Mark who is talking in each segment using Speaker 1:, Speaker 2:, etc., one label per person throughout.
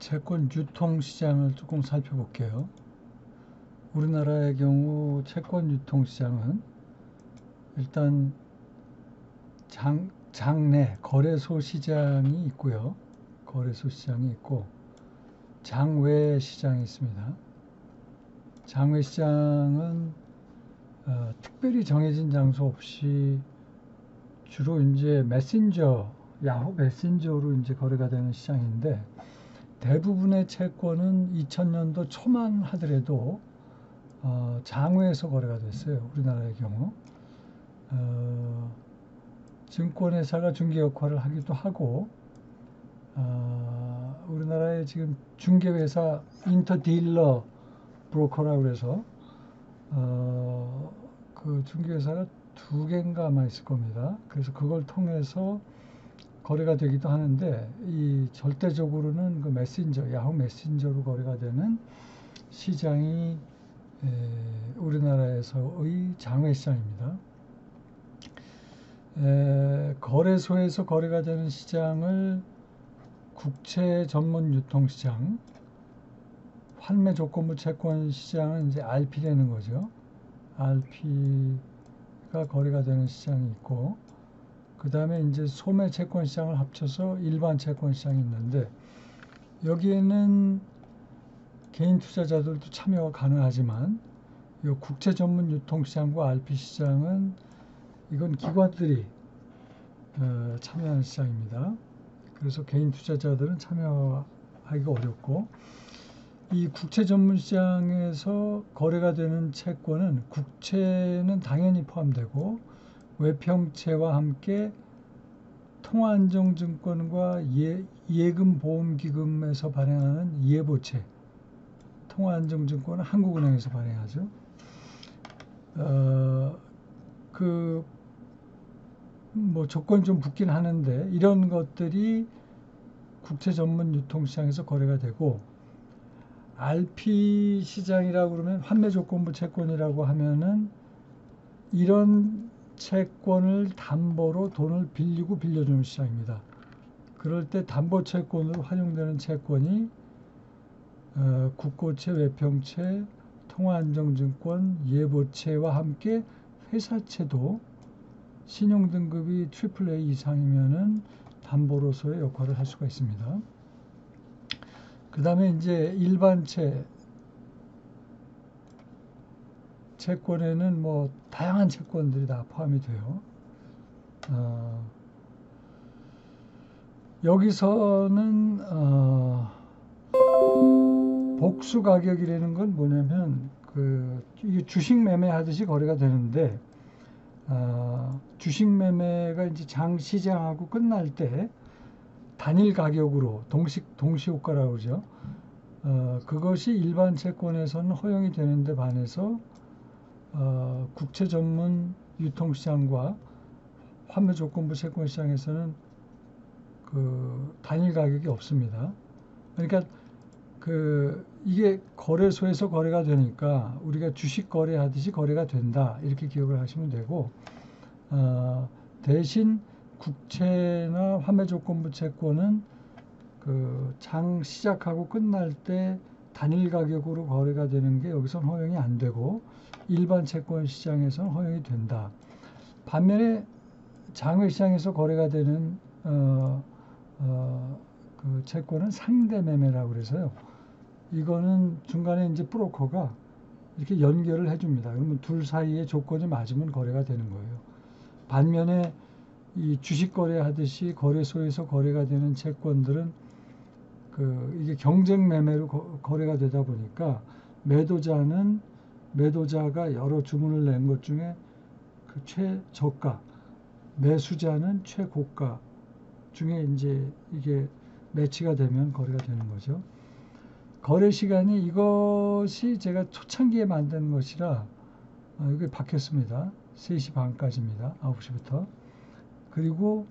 Speaker 1: 채권 유통 시장을 조금 살펴볼게요. 우리나라의 경우 채권 유통 시장은 일단 장, 장내 거래소 시장이 있고요. 거래소 시장이 있고 장외 시장이 있습니다. 장외 시장은 어, 특별히 정해진 장소 없이 주로 이제 메신저, 야후 메신저로 이제 거래가 되는 시장인데 대부분의 채권은 2000년도 초만 하더라도 어, 장외에서 거래가 됐어요. 우리나라의 경우. 어, 증권회사가 중개 역할을 하기도 하고, 어, 우리나라의 지금 중개회사 인터딜러 브로커라고 그래서, 어, 그 중개회사가 두 개인가 아마 있을 겁니다. 그래서 그걸 통해서 거래가 되기도 하는데, 이 절대적으로는 그 메신저, 야후 메신저로 거래가 되는 시장이 에, 우리나라에서의 장외 시장입니다. 에, 거래소에서 거래가 되는 시장을 국채 전문 유통 시장, 환매 조건부 채권 시장은 이제 RP라는 거죠. RP가 거래가 되는 시장이 있고, 그 다음에 이제 소매 채권 시장을 합쳐서 일반 채권 시장이 있는데, 여기에는 개인 투자자들도 참여가 가능하지만, 이 국채 전문 유통 시장과 RP 시장은 이건 기관들이 어, 참여하는 시장입니다. 그래서 개인 투자자들은 참여하기가 어렵고 이 국채 전문 시장에서 거래가 되는 채권은 국채는 당연히 포함되고 외평채와 함께 통화안정증권과 예, 예금보험기금에서 발행하는 예보채 통화안정증권은 한국은행에서 발행하죠. 어, 그, 뭐 조건이 좀 붙긴 하는데, 이런 것들이 국채 전문 유통시장에서 거래가 되고, RP 시장이라고 그러면 환매 조건부 채권이라고 하면은 이런 채권을 담보로 돈을 빌리고 빌려주는 시장입니다. 그럴 때 담보 채권으로 활용되는 채권이 어, 국고채, 외평채, 통화안정증권, 예보채와 함께 회사채도 신용등급이 AAA 이상이면은 담보로서의 역할을 할 수가 있습니다. 그 다음에 이제 일반채, 채권에는 뭐 다양한 채권들이 다 포함이 돼요. 어, 여기서는 어, 복수 가격이라는 건 뭐냐면 그 주식 매매하듯이 거래가 되는데 어, 주식 매매가 이제 장 시장하고 끝날 때 단일 가격으로 동식 동시 효과라고 그러죠. 어, 그것이 일반 채권에서는 허용이 되는데 반해서 어, 국채 전문 유통시장과 환매 조건부 채권 시장에서는 그 단일 가격이 없습니다. 그러니까 그 이게 거래소에서 거래가 되니까 우리가 주식 거래하듯이 거래가 된다 이렇게 기억을 하시면 되고 어, 대신 국채나 환매 조건부 채권은 그 장 시작하고 끝날 때 단일 가격으로 거래가 되는 게 여기선 허용이 안 되고 일반 채권 시장에서는 허용이 된다. 반면에 장외 시장에서 거래가 되는 어, 어, 그 채권은 상대 매매라고 그래서요. 이거는 중간에 이제 브로커가 이렇게 연결을 해줍니다. 그러면 둘 사이의 조건이 맞으면 거래가 되는 거예요. 반면에 이 주식 거래하듯이 거래소에서 거래가 되는 채권들은 그 이게 경쟁 매매로 거, 래가 되다 보니까 매도자는 매도자가 여러 주문을 낸 것 중에 그 최저가, 매수자는 최고가 중에 이제 이게 매치가 되면 거래가 되는 거죠. 거래 시간이 이것이 제가 초창기에 만든 것이라 어, 이게 바뀌었습니다. 3시 반까지입니다. 9시부터. 그리고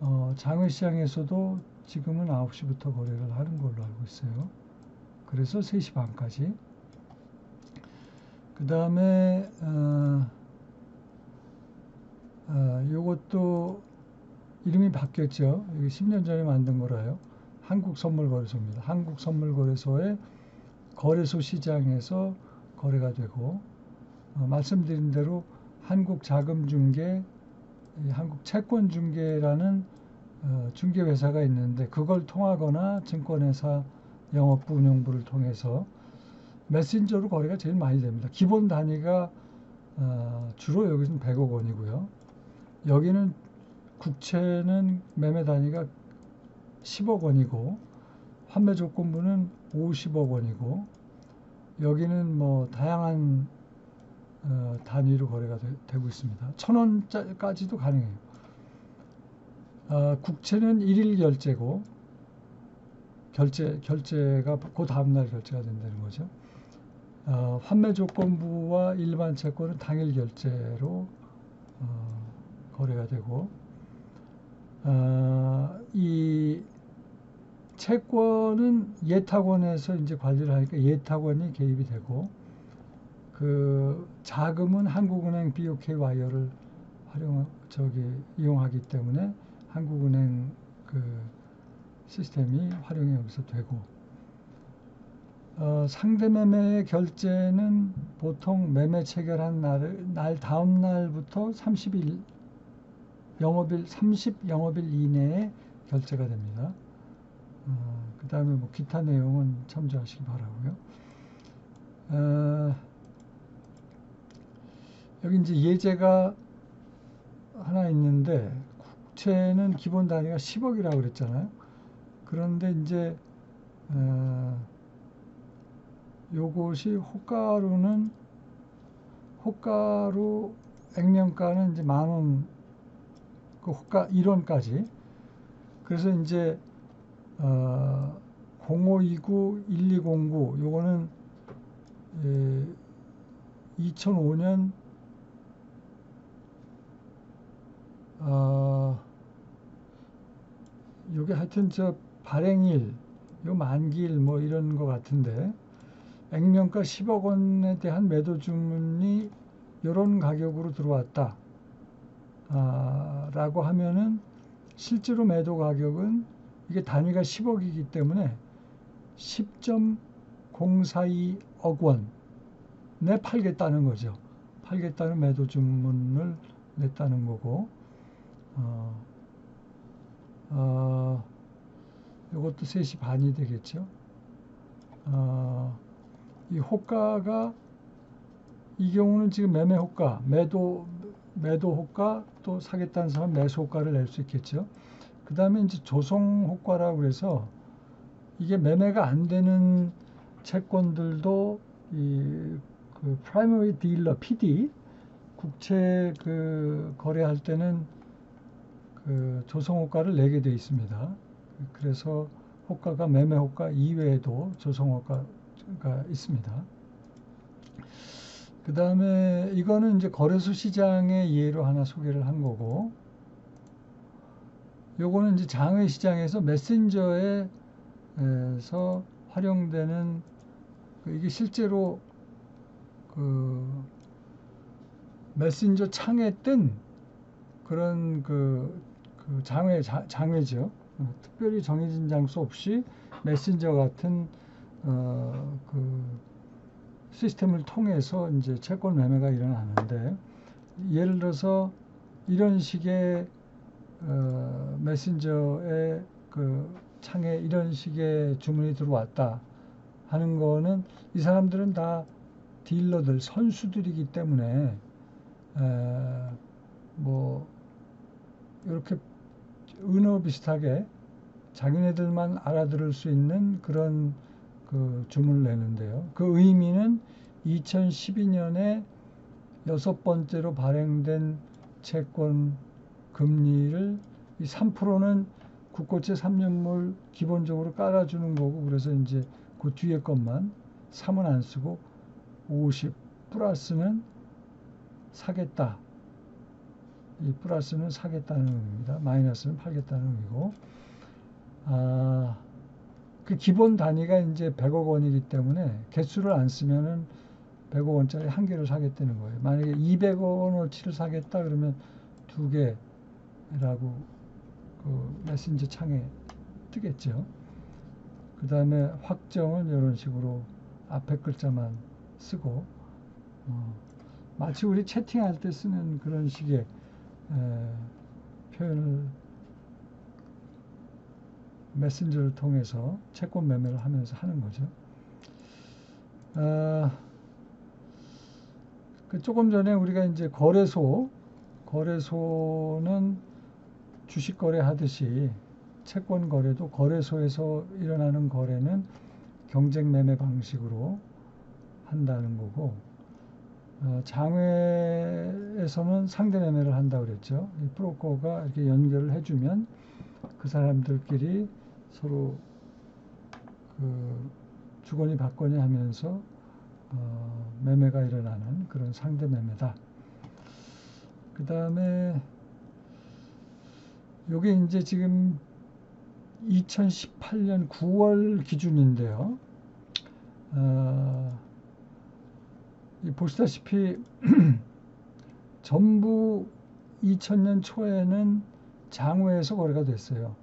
Speaker 1: 어, 장외시장에서도 지금은 9시부터 거래를 하는 걸로 알고 있어요. 그래서 3시 반까지. 그 다음에 어, 어, 요것도 이름이 바뀌었죠. 10년 전에 만든 거라요. 한국선물거래소입니다. 한국선물거래소의 거래소 시장에서 거래가 되고 어, 말씀드린 대로 한국자금중개, 한국채권중개라는 어, 중개회사가 있는데 그걸 통하거나 증권회사 영업부 운영부를 통해서 메신저로 거래가 제일 많이 됩니다. 기본 단위가 어, 주로 여기서는 100억 원이고요. 여기는 국채는 매매 단위가 10억 원이고 환매 조건부는 50억 원이고 여기는 뭐 다양한 어, 단위로 거래가 되, 고 있습니다. 천 원까지도 가능해요. 어, 국채는 일일 결제고 결제 결제가 그 다음 날 결제가 된다는 거죠. 어, 환매 조건부와 일반 채권은 당일 결제로 어, 거래가 되고 어, 이 채권은 예탁원에서 이제 관리를 하니까 예탁원이 개입이 되고 그 자금은 한국은행 BOK 와이어를 활용 저기 이용하기 때문에 한국은행 그 시스템이 활용이 여기서 되고 어, 상대 매매 결제는 보통 매매 체결한 날, 날 다음 날부터 30일 영업일 30 영업일 이내에 결제가 됩니다. 어, 그 다음에 뭐 기타 내용은 참조하시기 바라고요. 어, 여기 이제 예제가 하나 있는데 국채는 기본 단위가 10억이라고 그랬잖아요. 그런데 이제 어, 요것이 호가루는 호가루 액면가는 이제 만 원, 그 호가 1원까지. 그래서 이제 어, 0529 1209 요거는 예, 2005년 어, 요게 하여튼 저 발행일, 요 만기일 뭐 이런 거 같은데 액면가 10억 원에 대한 매도 주문이 요런 가격으로 들어왔다. 아, 라고 하면은 실제로 매도 가격은 이게 단위가 10억이기 때문에 10.042억 원에 팔겠다는 거죠. 팔겠다는 매도 주문을 냈다는 거고, 어, 어, 이것도 3시 반이 되겠죠. 어, 이 호가가 이 경우는 지금 매매 호가, 매도 매도 호가 또 사겠다는 사람 매수 호가를 낼 수 있겠죠. 그 다음에 이제 조성 효과라고 해서 이게 매매가 안 되는 채권들도 이 그 프라이머리 딜러 PD 국채 그 거래할 때는 그 조성 효과를 내게 되어 있습니다. 그래서 효과가 매매 효과 이외에도 조성 효과 가 있습니다. 그 다음에 이거는 이제 거래소 시장의 예로 하나 소개를 한 거고 요거는 이제 장외 시장에서 메신저에서 활용되는 그 이게 실제로 그 메신저 창에 뜬 그런 그, 그 장외 자, 장외죠. 어, 특별히 정해진 장소 없이 메신저 같은 어, 그 시스템을 통해서 이제 채권 매매가 일어나는데 예를 들어서 이런 식의 어, 메신저에 그 창에 이런 식의 주문이 들어왔다 하는 거는 이 사람들은 다 딜러들 선수들이기 때문에 에, 뭐 이렇게 은어 비슷하게 자기네들만 알아들을 수 있는 그런 그 주문을 내는데요. 그 의미는 2012년에 여섯 번째로 발행된 채권 금리를 이 3%는 국고채 3년물 기본적으로 깔아주는 거고 그래서 이제 그 뒤에 것만 3은 안 쓰고 50 플러스는 사겠다. 이 플러스는 사겠다는 의미입니다. 마이너스는 팔겠다는 의미고. 아, 그 기본 단위가 이제 100억 원이기 때문에 개수를 안 쓰면은 100억 원짜리 한 개를 사겠다는 거예요. 만약에 200억 원어치를 사겠다 그러면 두 개, 라고 그 메신저 창에 뜨겠죠. 그 다음에 확정은 이런 식으로 앞에 글자만 쓰고 어, 마치 우리 채팅할 때 쓰는 그런 식의 에, 표현을 메신저를 통해서 채권 매매를 하면서 하는 거죠. 아, 그 조금 전에 우리가 이제 거래소, 거래소는 주식 거래 하듯이 채권 거래도 거래소에서 일어나는 거래는 경쟁 매매 방식으로 한다는 거고, 어, 장외에서는 상대 매매를 한다고 그랬죠. 이 브로커가 이렇게 연결을 해주면 그 사람들끼리 서로 그 주거니 받거니 하면서 어, 매매가 일어나는 그런 상대 매매다. 그 다음에 요게 이제 지금 2018년 9월 기준인데요. 어, 보시다시피 전부 2000년 초에는 장외에서 거래가 됐어요.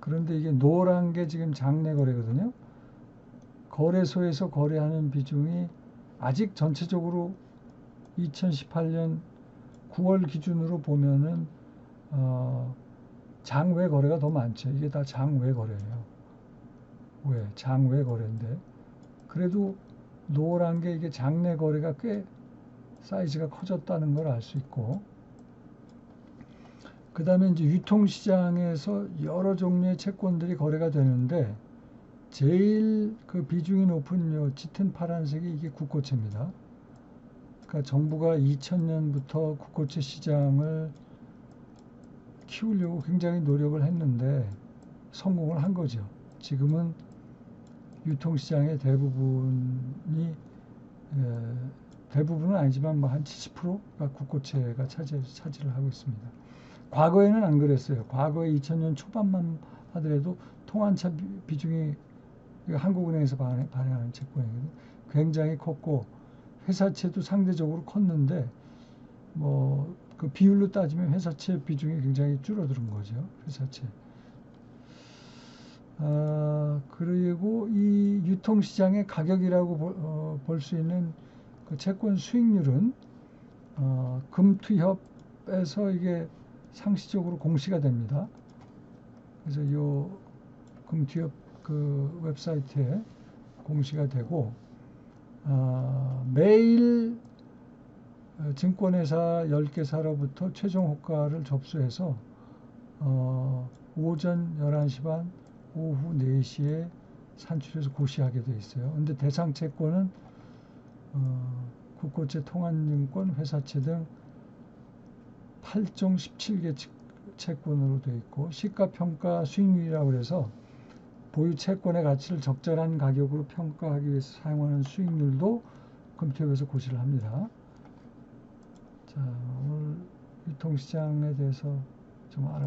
Speaker 1: 그런데 이게 노란 게 지금 장내 거래거든요. 거래소에서 거래하는 비중이 아직 전체적으로 2018년 9월 기준으로 보면은 어, 장외 거래가 더 많죠. 이게 다 장외 거래예요. 왜? 장외 거래인데 그래도 노란 게 이게 장내 거래가 꽤 사이즈가 커졌다는 걸 알 수 있고 그 다음에 이제 유통시장에서 여러 종류의 채권들이 거래가 되는데 제일 그 비중이 높은 요 짙은 파란색이 이게 국고채입니다. 그러니까 정부가 2000년부터 국고채 시장을 키우려고 굉장히 노력을 했는데 성공을 한 거죠. 지금은 유통시장의 대부분이 대부분은 아니지만 뭐 한 70%가 국고채가 차지, 차지를 하고 있습니다. 과거에는 안 그랬어요. 과거에 2000년 초반만 하더라도 통환차 비중이 한국은행에서 발행하는 채권이거든요. 굉장히 컸고 회사채도 상대적으로 컸는데 뭐 그 비율로 따지면 회사채 비중이 굉장히 줄어드는 거죠. 회사채. 아, 그리고 이 유통시장의 가격이라고 볼수 어, 있는 그 채권 수익률은 어, 금투협에서 이게 상시적으로 공시가 됩니다. 그래서 이 금투협 그 웹사이트에 공시가 되고 어, 매일 증권회사 10개사로부터 최종 호가를 접수해서 어, 오전 11시 반, 오후 4시에 산출해서 고시하게 돼 있어요. 근데 대상 채권은 어, 국고채, 통한증권, 회사채 등 8종 17개 채권으로 되어 있고 시가평가 수익률이라고 해서 보유 채권의 가치를 적절한 가격으로 평가하기 위해서 사용하는 수익률도 금투협에서 고시를 합니다. 자, 오늘 유통시장에 대해서 좀 알아